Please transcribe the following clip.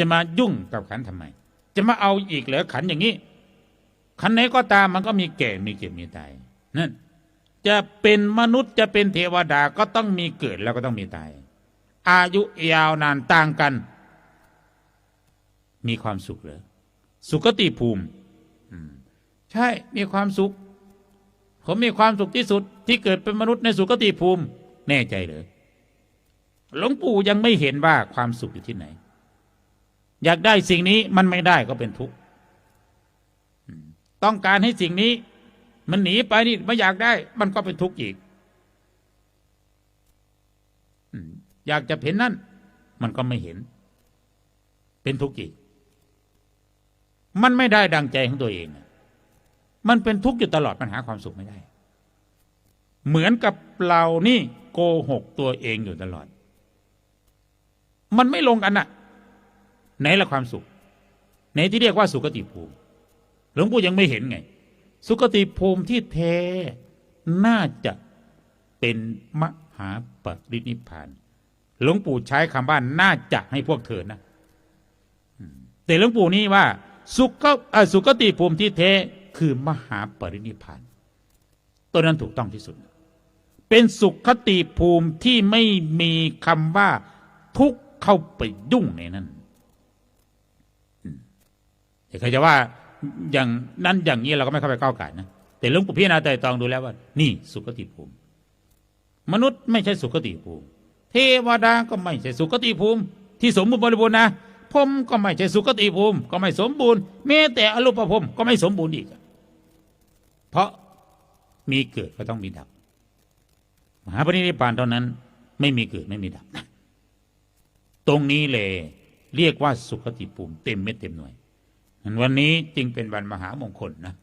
จะมายุ่งกับขันทำไม จะมาเอาอีกเหรอขันอย่างนี้ ขันไหนก็ตามมันก็มีแก่มีเก็บมีตายนั่นจะเป็นมนุษย์จะเป็นเทวดาก็ต้องมีเกิดแล้วก็ต้องมีตาย อายุยาวนานต่างกัน มีความสุขเหรอสุขติภูมิมใช่มีความสุข ผมมีความสุขที่สุดที่เกิดเป็นมนุษย์ในสุขติภูมิ แน่ใจเหรอหลวงปู่ยังไม่เห็นว่าความสุขอยู่ที่ไหน อยากได้สิ่งนี้มันไม่ได้ก็เป็นทุกข์ต้องการให้สิ่งนี้มันหนีไปนี่ไม่อยากได้ มันก็เป็นทุกข์อีกอยากจะเห็นนั่น มันก็ไม่เห็น เป็นทุกข์อีก มันไม่ได้ดังใจของตัวเอง มันเป็นทุกข์อยู่ตลอดมันหาความสุขไม่ได้ เหมือนกับเรานี่โกหกตัวเองอยู่ตลอด มันไม่ลงกันน่ะ ไหนละความสุขไหนที่เรียกว่าสุคติภูมิหลวงปู่ยังไม่เห็นไง สุคติภูมิที่แท้น่าจะเป็นมหาปรินิพานหลวงปู่ใช้คำว่าน่าจะให้พวกเธอนะแต่หลวงปู่นี่ว่า สุขสุคติภูมิที่แท้คือมหาปรินิพานตัวนั้นถูกต้องที่สุด เป็นสุขติภูมิที่ไม่มีคำว่าทุกเข้าไปยุ่งในนั้น แต่ใครจะว่าอย่างนั้นอย่างนี้เราก็ไม่เข้าไปก้าวไก่นะแต่หลวงปู่พิจารณาไตรตองดูแล้วว่า นี่สุคติภูมิ มนุษย์ไม่ใช่สุคติภูมิ เทวดาก็ไม่ใช่สุคติภูมิ ที่สมบูรณ์บริบูรณ์นะพรมก็ไม่ใช่สุคติภูมิ ก็ไม่สมบูรณ์แม้แต่อรูปภพก็ไม่สมบูรณ์อีก เพราะมีเกิดก็ต้องมีดับ มหาปรินิพานเท่านั้น ไม่มีเกิดไม่มีดับ ตรงนี้เลยเรียกว่าสุขติภูมิ เต็มเม็ดเต็มหน่วย วันนี้จึงเป็นวันมหามงคลนะ